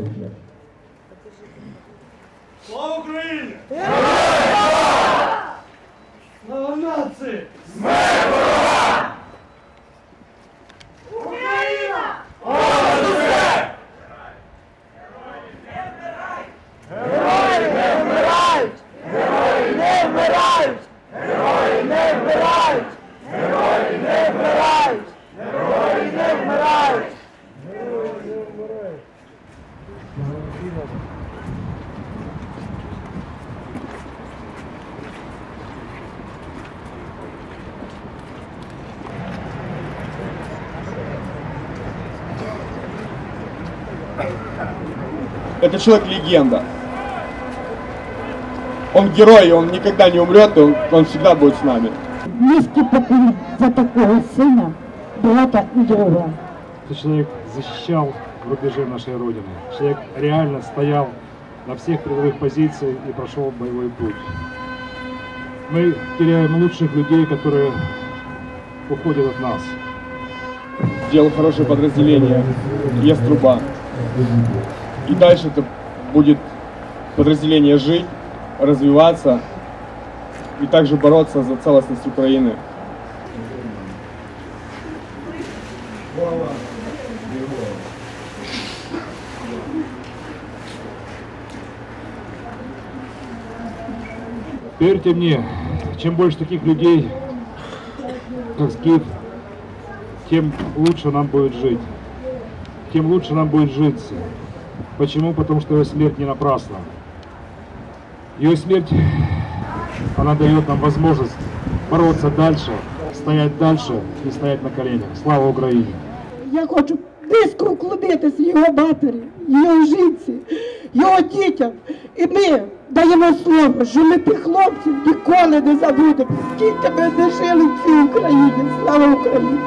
Нет. Слава Украине! Слава нации! Смерть ворога! Украина! О, Герой! Герой! Герой! Это человек-легенда. Он герой, и он никогда не умрет, он, он всегда будет с нами. Низький поклін за такого сина, брата Льова. Этот человек защищал рубежи нашей Родины. Человек реально стоял на всех передовых позициях и прошел боевой путь. Мы теряем лучших людей, которые уходят от нас. Сделал хорошее подразделение, есть труба. И дальше это будет подразделение жить, развиваться и также бороться за целостность Украины. Поверьте мне, чем больше таких людей, как Скиф, тем лучше нам будет жить Тем лучше нам будет житься. Почему? Потому что его смерть не напрасна. Ее смерть, она дает нам возможность бороться дальше, стоять дальше и стоять на коленях. Слава Украине! Я хочу низько вклонитися його матері, його жінці, його дітям. І ми даємо слово, що ми тих хлопців ніколи не забудемо, скільки ми не жили в цій Україні. Слава Україні!